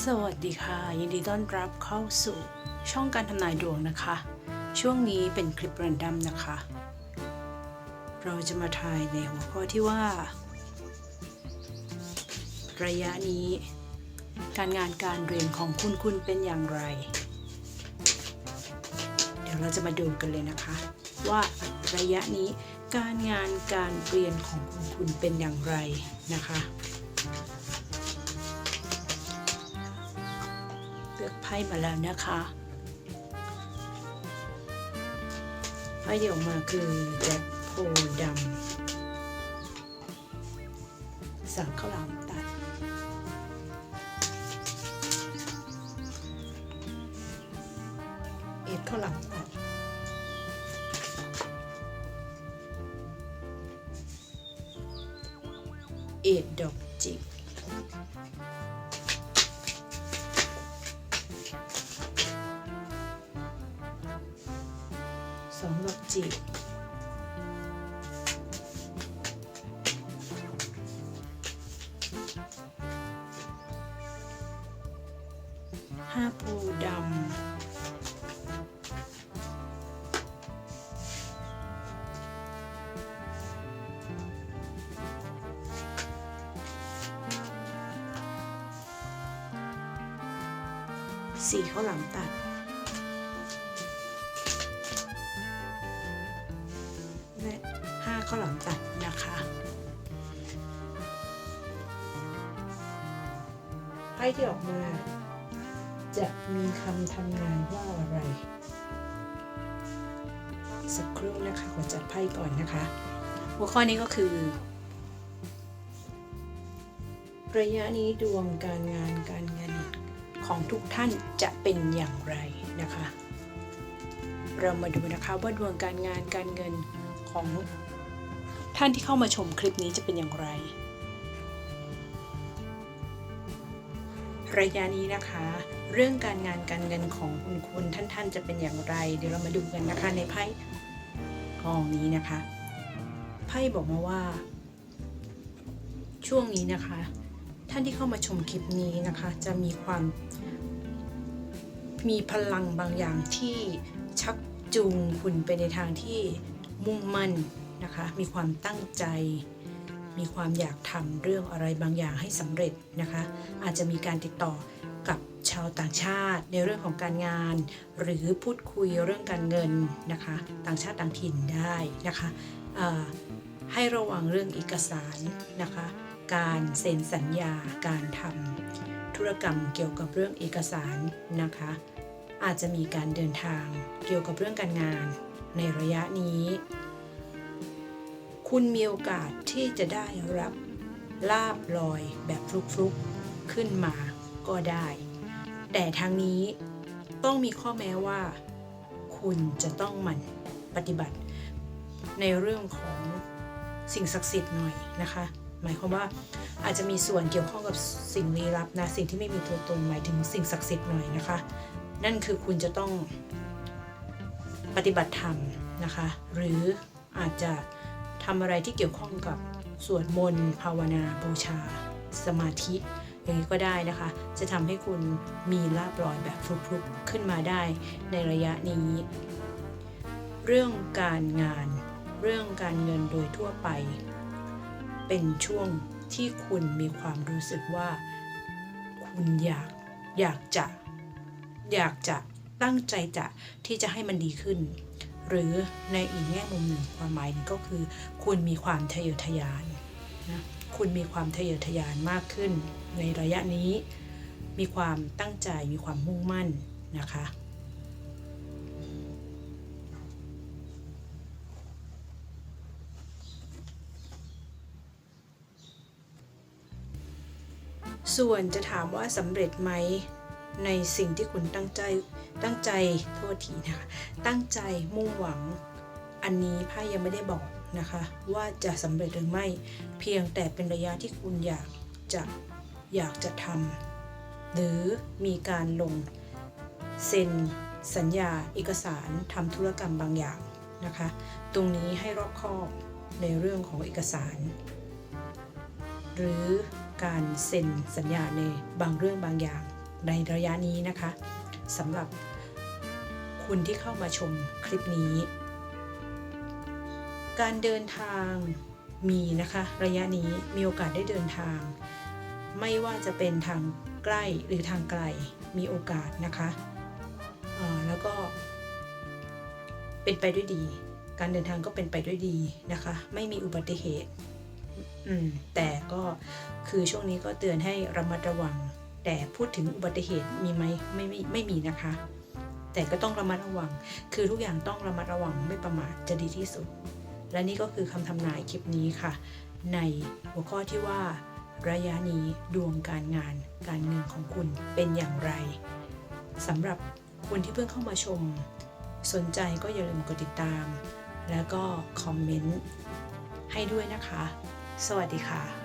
สวัสดีค่ะ ยินดีต้อนรับเข้าสู่ช่องการทำนายดวงนะคะ ช่วงนี้เป็นคลิปแรนดัมนะคะ เราจะมาทายในหัวข้อที่ว่า ระยะนี้ การงานการเรียนของคุณคุณเป็นอย่างไร เดี๋ยวเราจะมาดูกันเลยนะคะ ว่าระยะนี้การงานการเรียนของคุณคุณเป็นอย่างไรนะคะ ลือกไพ่มาแล้วนะคะไพ่ที่ออกมาคือแจ็คโพดำสามข้าวหลามตัด เอ็ดข้าวหลามตัดเอ็ดดอก จิกสองดอกจิกห้าปูดำสีข้าวหลามตัด พ่ที่ออกมา จะมีคำทำงานว่าอะไร สักครู่นะคะขอจัดไพ่ก่อนนะคะ หัวข้อนี้ก็คือ ระยะนี้ดวงการงานการเงินของทุกท่านจะเป็นอย่างไรนะคะ เรามาดูนะคะว่าดวงการงานการเงินของท่านที่เข้ามาชมคลิปนี้จะเป็นอย่างไร ระยะนี้นะคะ เรื่องการงานการเงินของคุณคุณท่านท่านๆจะเป็นอย่างไร เดี๋ยวเรามาดูกันนะคะในไพ่กองนี้นะคะ ไพ่บอกมาว่า ช่วงนี้นะคะ ท่านที่เข้ามาชมคลิปนี้นะคะ จะมีความ มีพลังบางอย่างที่ชักจูงคุณไปในทางที่มุ่งมั่นนะคะ มีความตั้งใจ มีความอยากทำเรื่องอะไรบางอย่างให้สำเร็จนะคะ อาจจะมีการติดต่อกับชาวต่างชาติในเรื่องของการงาน หรือพูดคุยเรื่องการเงินนะคะ ต่างชาติต่างถิ่นได้นะคะให้ระวังเรื่องเอกสารนะคะ การเซ็นสัญญาการทำธุรกรรมเกี่ยวกับเรื่องเอกสารนะคะ อาจจะมีการเดินทางเกี่ยวกับเรื่องการงานในระยะนี้ คุณมีโอกาสที่จะได้รับลาบลอยแบบฟลุกๆขึ้นมาก็ได้ แต่ทางนี้ต้องมีข้อแม้ว่า คุณจะต้องหมันปฏิบัติ ในเรื่องของสิ่งศักดิ์สิทธิ์หน่อยนะคะ หมายความว่าอาจจะมีส่วนเกี่ยวข้องกับสิ่งลี้ลับนะสิ่งที่ไม่มีตัวตนหมายถึงสิ่งศักดิ์สิทธิ์หน่อยนะคะ นั่นคือคุณจะต้องปฏิบัติธรรมนะคะ หรืออาจจะ ทำอะไรที่เกี่ยวข้องกับสวดมนต์ภาวนาบูชา สมาธิอย่างนี้ก็ได้นะคะ จะทำให้คุณมีลาบลอยแบบฟลุกๆขึ้นมาได้ในระยะนี้ เรื่องการงาน เรื่องการเงินโดยทั่วไป เป็นช่วงที่คุณมีความรู้สึกว่า คุณอยากอยากจะ อยากจะตั้งใจจะที่จะให้มันดีขึ้น หรือในอีกแง่มุมหนึ่งความหมายนึ่ก็คือ คุณมีความทะเยอทะยานนะคุณมีความทะเยอทะยานมากขึ้น ในระยะนี้ มีความตั้งใจมีความมุ่งมั่นนะคะส่วนจะถามว่าสำเร็จไหม ในสิ่งที่คุณตั้งใจตั้งใจโทษทีนะคะตั้งใจมุ่งหวังอันนี้ไพ่ยังไม่ได้บอกนะคะ ว่าจะสำเร็จหรือไม่เพียงแต่เป็นระยะที่คุณอยากจะอยากจะทำหรือมีการลงเซ็นสัญญาเอกสารทำธุรกรรมบางอย่างนะคะ ตรงนี้ให้รอบคอบในเรื่องของเอกสาร หรือการเซ็นสัญญาในบางเรื่องบางอย่าง ในระยะนี้นะคะสำหรับคุณที่เข้ามาชมคลิปนี้ การเดินทางมีนะคะ ระยะนี้มีโอกาสได้เดินทาง ไม่ว่าจะเป็นทางใกล้หรือทางไกลมีโอกาสนะคะอ่าแล้วก็ เป็นไปด้วยดี การเดินทางก็เป็นไปด้วยดีนะคะ ไม่มีอุบัติเหตุแต่ก็คือช่วงนี้ก็เตือนให้ระมัดระวัง แต่พูดถึงอุบัติเหตุมีไหมไม่ไม่ไม่มีนะคะ แต่ก็ต้องระมัดระวัง คือทุกอย่างต้องระมัดระวังไม่ประมาทจะดีที่สุด และนี่ก็คือคำทำนายคลิปนี้ค่ะ ในหัวข้อที่ว่า ระยะนี้ดวงการงาน การเงินของคุณเป็นอย่างไรสำหรับคุณที่เพิ่งเข้ามาชม สนใจก็อย่าลืมกดติดตาม แล้วก็คอมเมนต์ให้ด้วยนะคะ สวัสดีค่ะ